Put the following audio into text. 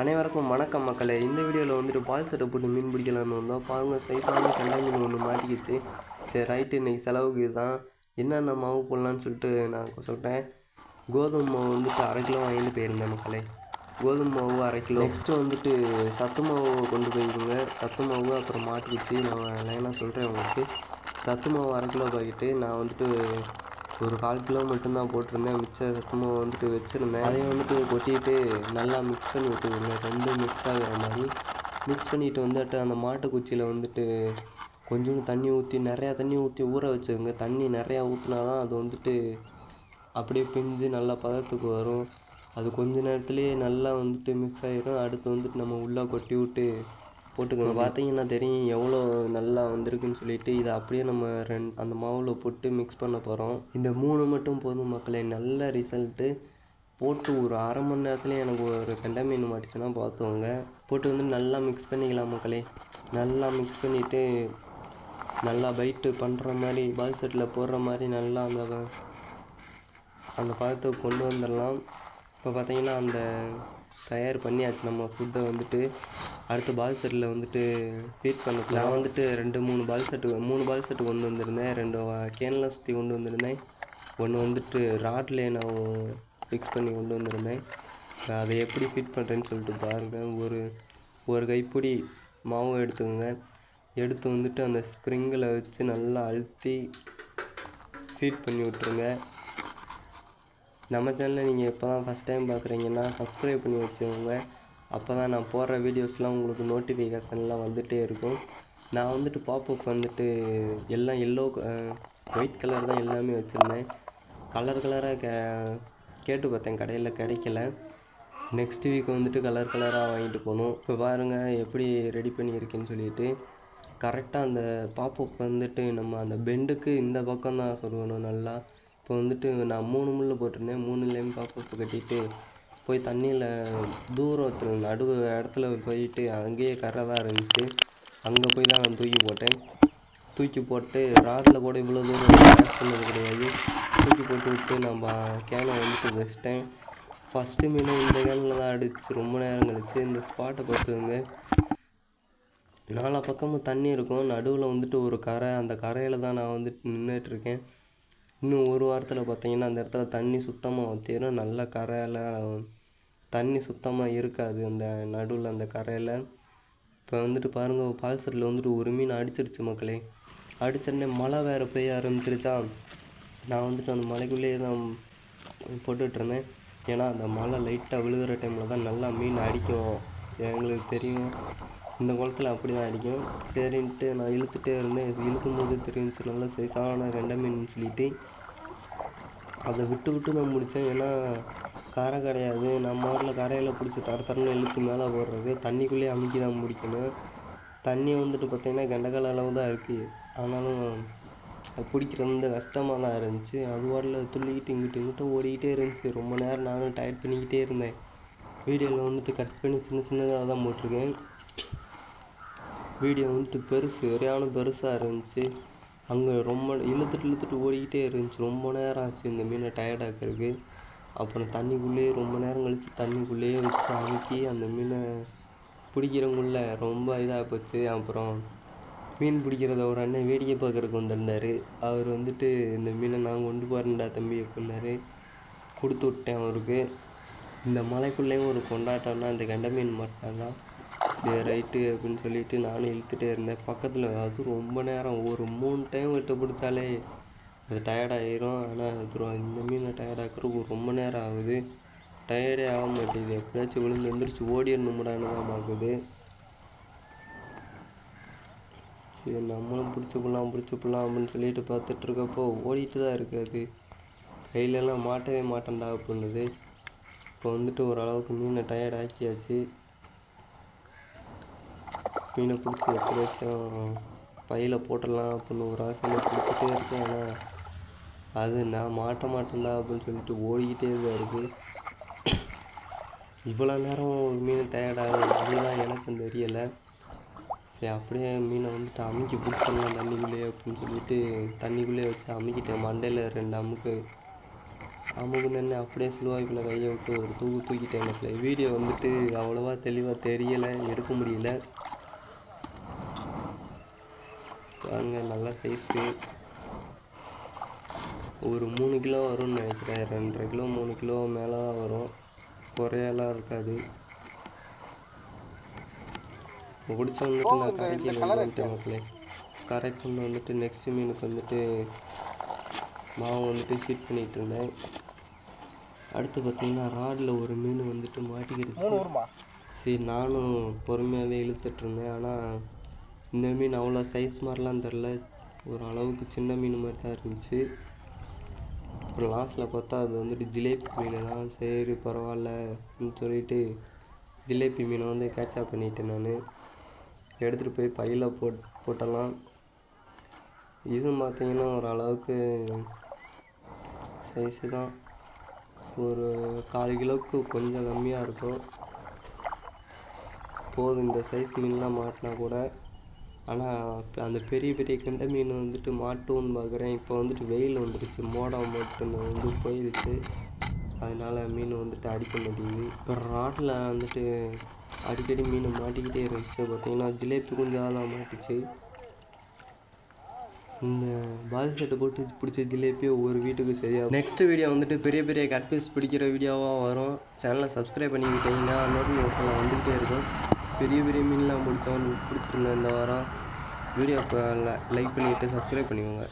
அனைவருக்கும் வணக்கம் மக்களே. இந்த வீடியோவில் வந்துட்டு பால் சட்டை போட்டு மீன் பிடிக்கலான்னு வந்தோம். பாருங்கள் சைஸான கண்டை மீன் ஒன்று மாட்டிக்கிச்சு. சரி ரைட்டு இன்றைக்கி செலவுக்கு இதுதான். என்னென்ன மாவு போடலான்னு சொல்லிட்டு நான் சொல்லிட்டேன். கோதுமை மாவு வந்துட்டு அரை கிலோ வாங்கிட்டு போயிருந்தேன் மக்களே. கோதுமை மாவு அரை கிலோ. நெக்ஸ்ட்டு வந்துட்டு சத்து மாவு கொண்டு போயிருங்க சத்து மாவு அப்புறம் மாட்டிக்கிச்சு. நான் லைனாக சொல்கிறேன் உங்களுக்கு. சத்து மாவு அரை கிலோ பாக்கெட்டு. நான் வந்துட்டு ஒரு கால் கிலோ மட்டும்தான் போட்டிருந்தேன். மிச்ச சத்தமாக வந்துட்டு வச்சுருந்தேன். அதையும் வந்துட்டு கொட்டிட்டு நல்லா மிக்ஸ் பண்ணி விட்டுருங்க ரெண்டும் மிக்ஸ் ஆகிற மாதிரி. மிக்ஸ் பண்ணிட்டு வந்துட்டு அந்த மாட்டுக்குச்சியில் வந்துட்டு கொஞ்சோண்டு தண்ணி ஊற்றி நிறையா தண்ணி ஊற்றி ஊற வச்சுக்கோங்க தண்ணி நிறையா ஊற்றினா தான் அது வந்துட்டு அப்படியே பிஞ்சு நல்லா பதத்துக்கு வரும். அது கொஞ்ச நேரத்துலேயே நல்லா வந்துட்டு மிக்ஸ் ஆகிரும் அடுத்து வந்துட்டு நம்ம உள்ளே கொட்டி விட்டு போட்டுக்கணும் பார்த்தீங்கன்னா தெரியும் எவ்வளோ நல்லா வந்திருக்குன்னு சொல்லிட்டு இதை அப்படியே நம்ம ரெண் அந்த மாவில் போட்டு மிக்ஸ் பண்ண போகிறோம் இந்த மூணு மட்டும் போதும் மக்களே. நல்ல ரிசல்ட்டு போட்டு ஒரு அரை மணி நேரத்துலேயே எனக்கு ஒரு கெண்டை மீன் மாட்டுச்சுன்னா பார்த்துக்கோங்க. போட்டு வந்து நல்லா மிக்ஸ் பண்ணிக்கலாம் மக்களே. நல்லா மிக்ஸ் பண்ணிவிட்டு நல்லா பைட்டு பண்ணுற மாதிரி பால் செட்டில் போடுற மாதிரி நல்லா அந்த அந்த பதத்துக்கு கொண்டு வந்துடலாம். இப்போ பார்த்தீங்கன்னா அந்த தயார் பண்ணியாச்சு. நம்ம ஃபுட்டை வந்துட்டு அடுத்த பால் செட்டில் வந்துட்டு ஃபீட் பண்ண நான் வந்துட்டு ரெண்டு மூணு பால் செட்டு மூணு பால் செட்டு கொண்டு வந்திருந்தேன். ரெண்டு கேனில் சுற்றி கொண்டு வந்திருந்தேன். ஒன்று வந்துட்டு ராட்லேயே நான் ஃபிக்ஸ் பண்ணி கொண்டு வந்திருந்தேன். அதை எப்படி ஃபிட் பண்ணுறேன்னு சொல்லிட்டு பாருங்கள் ஒரு ஒரு கைப்பிடி மாவு எடுத்துக்கோங்க. எடுத்து வந்துட்டு அந்த ஸ்ப்ரிங்கில் வச்சு நல்லா அழுத்தி ஃபீட் பண்ணி விட்ருங்க நம்ம சேனலை நீங்கள் இப்போ தான் ஃபஸ்ட் டைம் பார்க்குறீங்கன்னா சப்ஸ்கிரைப் பண்ணி வச்சுக்கோங்க. அப்போ தான் நான் போடுற வீடியோஸ்லாம் உங்களுக்கு நோட்டிஃபிகேஷன்லாம் வந்துகிட்டே இருக்கும். நான் வந்துட்டு பாப்பப் வந்துட்டு எல்லாம் எல்லோ ஒயிட் கலர் தான் எல்லாமே வச்சுருந்தேன். கலர் கலராக கே கேட்டு பார்த்தேன் கடையில் கிடைக்கல. நெக்ஸ்ட் வீக் வந்துட்டு கலர் கலராக வாங்கிட்டு போகணும். இப்போ பாருங்கள் எப்படி ரெடி பண்ணியிருக்கேன்னு சொல்லிட்டு கரெக்டாக அந்த பாப்பப் வந்துட்டு நம்ம அந்த பெண்டுக்கு இந்த பக்கம் தான் சொல்லணும் நல்லா. இப்போ வந்துட்டு நான் மூணு முள்ளு போட்டிருந்தேன். மூணுலேயும் பாப்பப் கட்டிட்டு போய் தண்ணியில் தூரத்தில் நடு இடத்துல போயிட்டு அங்கேயே கரை தான் இருந்துச்சு. அங்கே போய் தான் நான் தூக்கி போட்டேன். தூக்கி போட்டு ராட்டில் கூட இவ்வளோ தூரம் பண்ணது கிடையாது. தூக்கி போட்டு விட்டு நம்ம கேனை வந்துட்டு வச்சிட்டேன். ஃபஸ்ட்டு மீன் இந்த கேனில் தான் அடிச்சு ரொம்ப நேரம் கழிச்சு இந்த ஸ்பாட்டை பார்த்துக்கோங்க நாலா பக்கமும் தண்ணி இருக்கும். நடுவில் வந்துட்டு ஒரு கரை அந்த கரையில் தான் நான் வந்துட்டு நின்றுட்டுருக்கேன் இன்னும் ஒரு வாரத்தில் பார்த்தீங்கன்னா அந்த இடத்துல தண்ணி சுத்தமாக வற்றிடும் நல்ல கரையில் தண்ணி சுத்தமாக இருக்காது. அந்த நடுவில் அந்த கரையில். இப்போ வந்துட்டு பாருங்கள் பால் செட்டில் வந்துட்டு ஒரு மீன் அடிச்சிருச்சு மக்களே. அடிச்சோடனே மழை வேறு பெய்ய ஆரம்பிச்சிருச்சா? நான் வந்துட்டு அந்த மலைக்குள்ளேயே தான் போட்டுட்ருந்தேன் ஏன்னா அந்த மழை லைட்டாக விழுகிற டைமில் தான் நல்லா மீன் அடிக்கும். எங்களுக்கு தெரியும். இந்த குளத்துல அப்படி தான் அடிக்கும். சரின்ட்டு நான் இழுத்துகிட்டே இருந்தேன். இது இழுக்கும் போது தெரிஞ்சுச்சு நல்லா சைஸான ரெண்டை மீன் சொல்லிட்டு அதை விட்டு விட்டு நான் முடித்தேன் ஏன்னா கரை கிடையாது. நம்ம ஊரில் கரையில் பிடிச்சி தர தரன்னு இழுத்து மேலே போடுறது தண்ணிக்குள்ளேயே அமுக்கி தான் முடிக்கணும். தண்ணி வந்துட்டு பார்த்தீங்கன்னா கண்டக்கால் அளவு தான் இருக்குது ஆனாலும் அது பிடிக்கிறது வந்து கஷ்டமாக தான் இருந்துச்சு. அது வாட்டில் துள்ளிக்கிட்டு இங்கிட்டு இங்கிட்ட ஓடிக்கிட்டே இருந்துச்சு. ரொம்ப நேரம் நானும் டயர்ட் பண்ணிக்கிட்டே இருந்தேன். வீடியோவில் வந்துட்டு கட் பண்ணி சின்ன சின்னதாக தான் போட்டிருக்கேன். வீடியோ வந்துட்டு பெருசு சரியான பெருசாக இருந்துச்சு. அங்கே ரொம்ப இழுத்துட்டு இழுத்துட்டு ஓடிக்கிட்டே இருந்துச்சு. ரொம்ப நேரம் ஆச்சு இந்த மீனை டயர்டாக்கிறதுக்கு அப்புறம் தண்ணிக்குள்ளேயே ரொம்ப நேரம் கழித்து தண்ணிக்குள்ளேயே வச்சு அமுக்கி அந்த மீனை பிடிக்கிறவங்கள ரொம்ப இதாக போச்சு. அப்புறம் மீன் பிடிக்கிறத ஒரு அண்ணன் வேடிக்கை பார்க்குறக்கு வந்திருந்தார். அவர் வந்துட்டு இந்த மீனை நான் கொண்டு போகிறேன்டா தம்பி அப்படின்னாரு. கொடுத்து விட்டேன் அவருக்கு. இந்த மலைக்குள்ளேயும் ஒரு கொண்டாட்டம்னா இந்த கெண்டை மீன் மட்டும்தான் சரி ரைட்டு அப்படின்னு சொல்லிட்டு நானும் இழுத்துகிட்டே இருந்தேன். பக்கத்தில் அது ரொம்ப நேரம் ஒரு மூணு டைம் விட்டு பிடிச்சாலே அது டயர்டாயிரும் ஆனால் அது இந்த மீனை டயர்டாக்கிறதுக்கு ரொம்ப நேரம் ஆகுது. டயர்டே ஆக மாட்டேங்குது. எப்படியாச்சும் விழுந்து எந்திரிச்சு ஓடிடணும்டான்னு தான் பார்க்குது சரி நம்மளும் பிடிச்சி போடலாம் பிடிச்சி போடலாம் அப்படின்னு சொல்லிட்டு பார்த்துட்டு இருக்கப்போ ஓடிட்டு தான் இருக்காது கையிலலாம் மாட்டவே மாட்டேன்டா பண்ணுது இப்போ வந்துட்டு ஓரளவுக்கு மீனை டயர்ட் ஆக்கியாச்சு. மீனை பிடிச்சி எப்படியாச்சும் பையில் போட்டுடலாம் அப்படின்னு ஒரு ஆசையில் பிடிச்சிட்டே இருக்கேன். ஆனால் அது நான் மாட்ட மாட்டேன்டா அப்படின்னு சொல்லிட்டு ஓடிக்கிட்டே தான் இருக்குது இவ்வளோ நேரம் ஒரு மீன் டயர்டாக அதுதான் எனக்கும் தெரியலை. சரி அப்படியே மீனை வந்துட்டு அமுக்கி பிடிச்சிடலாம் தண்ணிக்குள்ளேயே அப்படின்னு சொல்லிட்டு தண்ணிக்குள்ளேயே வச்சு அமுக்கிட்டேன். மண்டையில் ரெண்டு அமுக்கு. அமுகுன்னு அப்படியே ஸ்லோவாய்ப்பில் கையை விட்டு ஒரு தூக்கு தூக்கிட்டேன் எனக்கு வீடியோ வந்துட்டு அவ்வளோவா தெளிவாக தெரியலை எடுக்க முடியல. பாருங்க நல்ல சைஸு ஒரு மூணு கிலோ வரும்னு நினைக்கிறேன். ரெண்டரை கிலோ மூணு கிலோ மேலே வரும். குறையெல்லாம் இருக்காது. பிடிச்ச வந்துட்டு நான் கரைக்கு வந்துட்டேன் மக்களே கரைக்கு கொண்டு வந்துட்டு நெக்ஸ்ட் மீனுக்கு வந்துட்டு மாவு வந்துட்டு ஃபீட் பண்ணிகிட்டு இருந்தேன். அடுத்து பார்த்தீங்கன்னா ராடில் ஒரு மீன் வந்துட்டு மாட்டிக்கிடுச்சு. சரி நானும் பொறுமையாகவே இழுத்துட்டு இருந்தேன். ஆனால் இந்த மீன் அவ்வளோ சைஸ் மாதிரிலாம் தெரில. ஒரு அளவுக்கு சின்ன மீன் மாதிரி தான் இருந்துச்சு. அப்புறம் லாஸ்ட்டில் பார்த்தா அது வந்துட்டு ஜிலேபி மீன் தான். சரி பரவாயில்லன்னு சொல்லிட்டு ஜிலேபி மீனை வந்து கேட்சப் பண்ணிட்டேன் நான். எடுத்துகிட்டு போய் பையில் போட் போட்டலாம். இது பார்த்தீங்கன்னா ஒரு அளவுக்கு சைஸு தான். ஒரு கால் கிலோவுக்கு கொஞ்சம் கம்மியாக இருக்கும். போதும் இந்த சைஸ் மீன்லாம் மாட்டினா கூட. ஆனால் அந்த பெரிய பெரிய கெண்டை மீன் வந்துட்டு மாட்டும்னு பார்க்குறேன் இப்போ வந்துட்டு வெயில் வந்துடுச்சு மோடம் மட்டும் வந்து போயிடுச்சு அதனால் மீன் வந்துட்டு அடிக்க மாட்டேங்குது. இப்போ ராட்டில் வந்துட்டு அடிக்கடி மீன் மாட்டிக்கிட்டே இருந்துச்சு. பார்த்தீங்கன்னா ஜிலேபி கொஞ்சம் தான் மாட்டுச்சு. இந்த பால் செட்டை போட்டு பிடிச்ச ஜிலேபி ஒவ்வொரு வீட்டுக்கு சரியாக நெக்ஸ்ட் வீடியோ வந்துட்டு பெரிய பெரிய கட்பீஸ் பிடிக்கிற வீடியோவாக வரும். சேனலை சப்ஸ்கிரைப் பண்ணிக்கிட்டீங்கன்னா நோட்டிஃபிகேஷனில் வந்துக்கிட்டே இருக்கும். பெரிய பெரிய மீன்லாம் பிடிச்சா பிடிச்சிருந்தேன் இந்த வாரம். வீடியோ லைக் பண்ணிவிட்டு சப்ஸ்கிரைப் பண்ணிக்கோங்க.